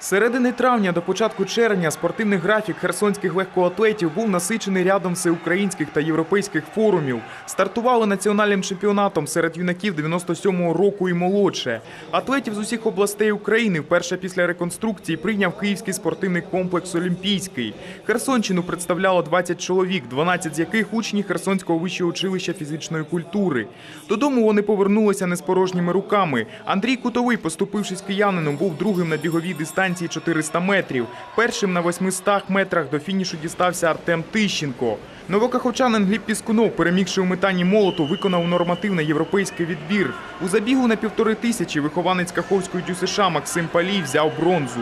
середини травня до початку червня спортивний графік херсонських легкоатлетів був насичений рядом всеукраїнських та європейських форумів. Стартували національним чемпіонатом серед юнаків 97-го року і молодше. Атлетів з усіх областей України вперше після реконструкції прийняв Київський спортивний комплекс Олімпійський. Херсонщину представляло 20 чоловік, 12 з яких учні Херсонського вищого училища фізичної культури. Додому вони повернулися не з порожніми руками. Андрій Кутовий, поступившись киянином, був другим на біговій дистанції 400 метрів. Першим на 800 метрах до фінішу дістався Артем Тищенко. Новокаховчанин Гліб Піскунов, перемігши у метанні молоту, виконав нормативний європейський відбір. У забігу на півтори тисячі вихованець Каховської ДЮСШ Максим Палій взяв бронзу.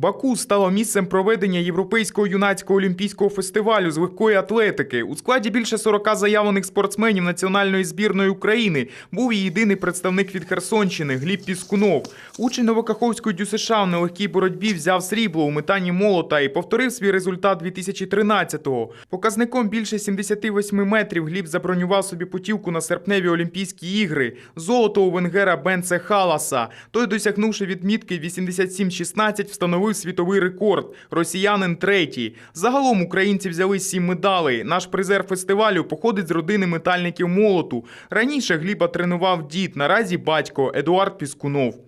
Баку стало місцем проведення Європейського юнацького олімпійського фестивалю з легкої атлетики. У складі більше 40 заявлених спортсменів національної збірної України був і єдиний представник від Херсонщини Гліб Піскунов. Учень Новокаховської ДЮСШ в нелегкій боротьбі взяв срібло у метанні молота і повторив свій результат 2013-го. Показником більше 78 метрів Гліб забронював собі путівку на серпневі Олімпійські ігри. Золото у венгера Бенце Халаса. Той, досягнувши відмітки 87-16, встановив світовий рекорд. Росіянин третій. Загалом українці взяли сім медалей. Наш призер фестивалю походить з родини метальників молоту. Раніше Гліба тренував дід, наразі батько Едуард Піскунов.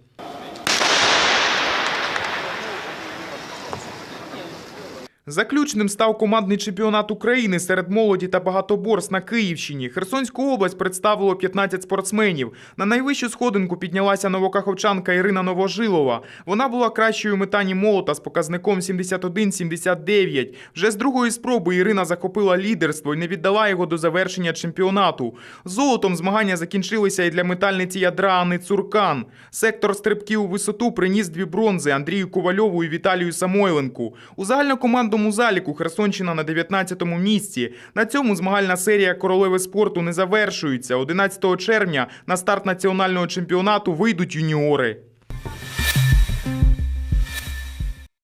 Заключним став командний чемпіонат України серед молоді та багатоборств на Київщині. Херсонську область представило 15 спортсменів. На найвищу сходинку піднялася новокаховчанка Ірина Новожилова. Вона була кращою у метанні молота з показником 71-79. Вже з другої спроби Ірина захопила лідерство і не віддала його до завершення чемпіонату. Золотом змагання закінчилися і для метальниці ядра Ани Цуркан. Сектор стрибків у висоту приніс дві бронзи Андрію Ковальову і Віталію Самойленку. У загальнокомандному заліку Херсонщина на 19-му місці. На цьому змагальна серія королеви спорту не завершується. 11 червня на старт національного чемпіонату вийдуть юніори.